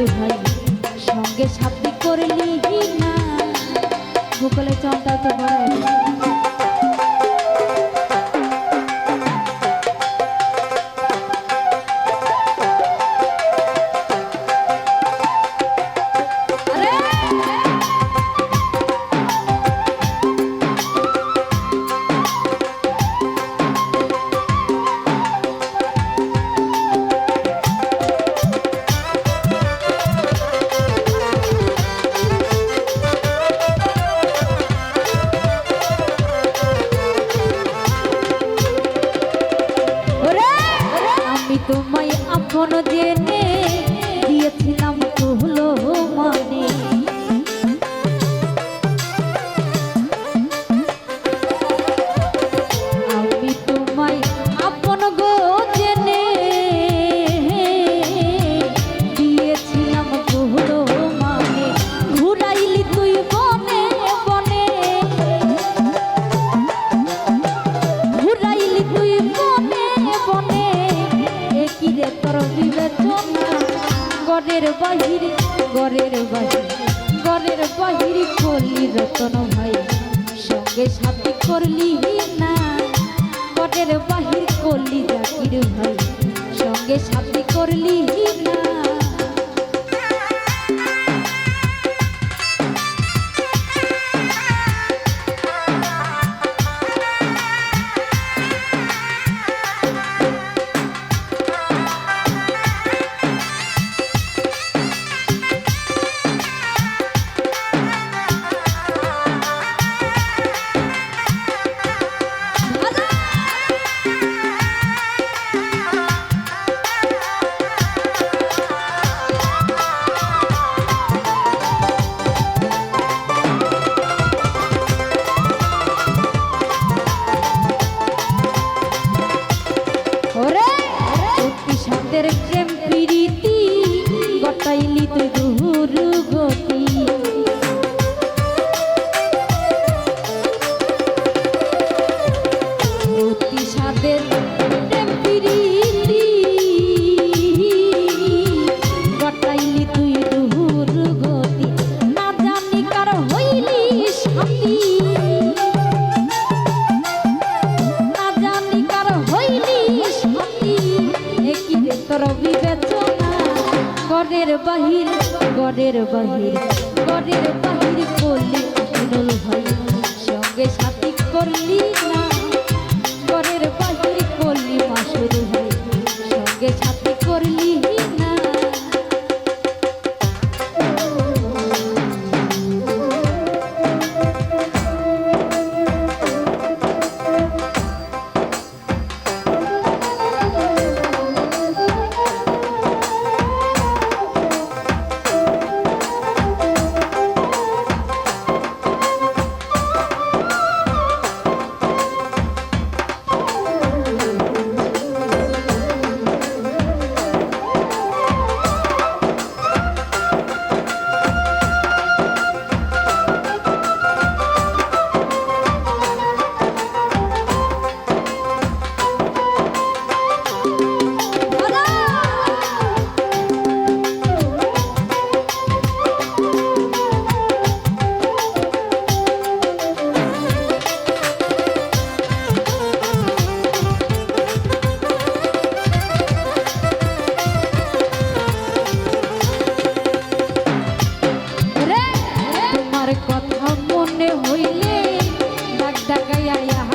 করলি জাকির ভাই আপন জেনে গড়ের বাহির গরের বাহির গরের বাহির করলি রতন ভাই। সঙ্গে সাথে করলি না গরের বাহির করলি জাকির ভাই। সঙ্গে সাথে করলি না গড়ের বাহির গড়ের বাহির গড়ের বাহির করলি নুল ভাই, সঙ্গে সাথী করলি না। গড়ের বাহির করলি মাসুর ভাই, সঙ্গে সাথী করলি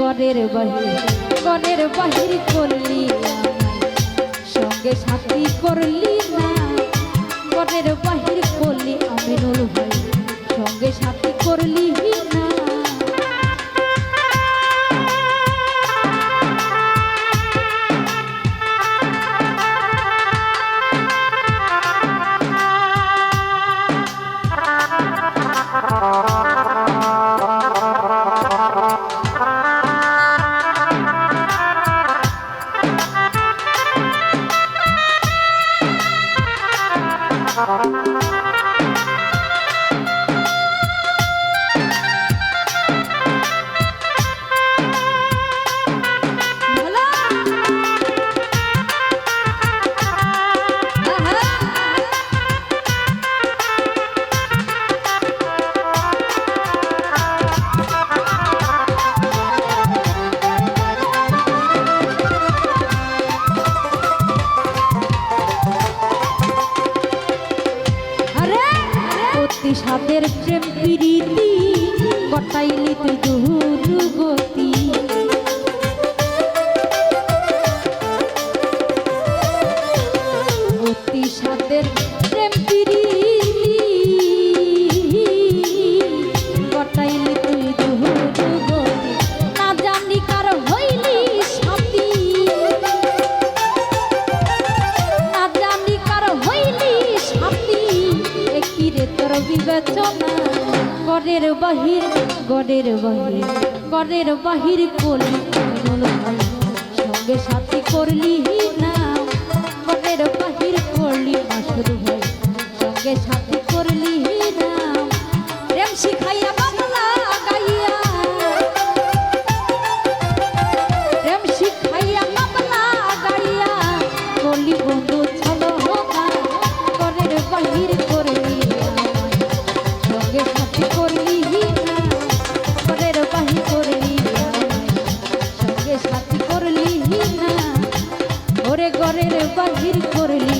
গড়ের বাহির গনের বাহির করলি সঙ্গে সাথী করলি না। গনের বাহির করলি আমিনুল ভাই। সঙ্গে সাথী করলি তুই সাপের প্রেম প্রীতি কটাইলি তুই দুরুগতি অতি সাপের প্রেম প্রীতি বিবেচনা গড়ের বাহির গড়ের বাহির গড়ের বাহির করলি সঙ্গে সাথী করলি ঘরের বাহির করলি